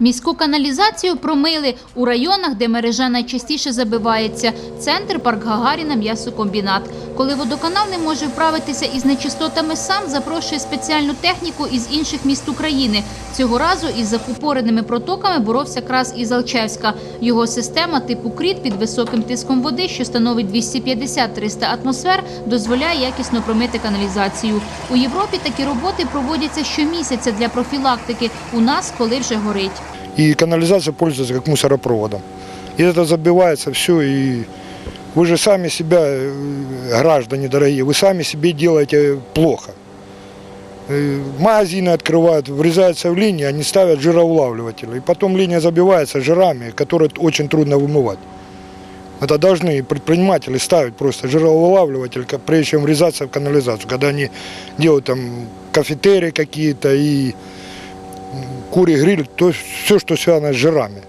Міську каналізацію промили у районах, де мережа найчастіше забивається. Центр парк Гагаріна, м'ясокомбінат. Коли водоканал не може вправитися із нечистотами сам, запрошує спеціальну техніку із інших міст України. Цього разу із закупореними протоками боровся крас із Алчевська. Його система типу кріт під високим тиском води, що становить 250-300 атмосфер, дозволяє якісно промити каналізацію. У Європі такі роботи проводяться щомісяця для профілактики. У нас, коли вже горить. И канализация пользуется как мусоропроводом. И это забивается все, и вы же сами себя, э, граждане дорогие, вы сами себе делаете плохо. Э, Магазины открывают, врезаются в линии, они ставят жироулавливатели. И потом линия забивается жирами, которые очень трудно вымывать. Это должны предприниматели ставить просто жироулавливатель, прежде чем врезаться в канализацию. Когда они делают там кафетерии какие-то и кури гриль, то все, что связано с жирами.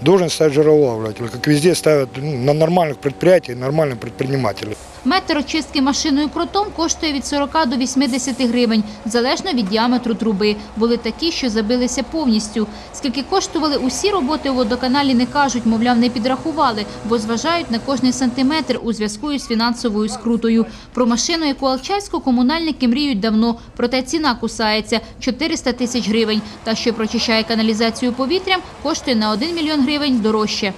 Должен ставить жироулавливатель, как везде ставят ну, на нормальных предприятиях, нормальных предпринимателей. Метр очистки машиною кротом коштує від 40 до 80 гривень, залежно від діаметру труби. Були такі, що забилися повністю. Скільки коштували усі роботи у водоканалі, не кажуть, мовляв, не підрахували, бо зважають на кожний сантиметр у зв'язку із фінансовою скрутою. Про машину, яку Алчевську комунальники мріють давно, проте ціна кусається – 400 тисяч гривень. Та, що прочищає каналізацію повітрям, коштує на 1 мільйон гривень дорожче.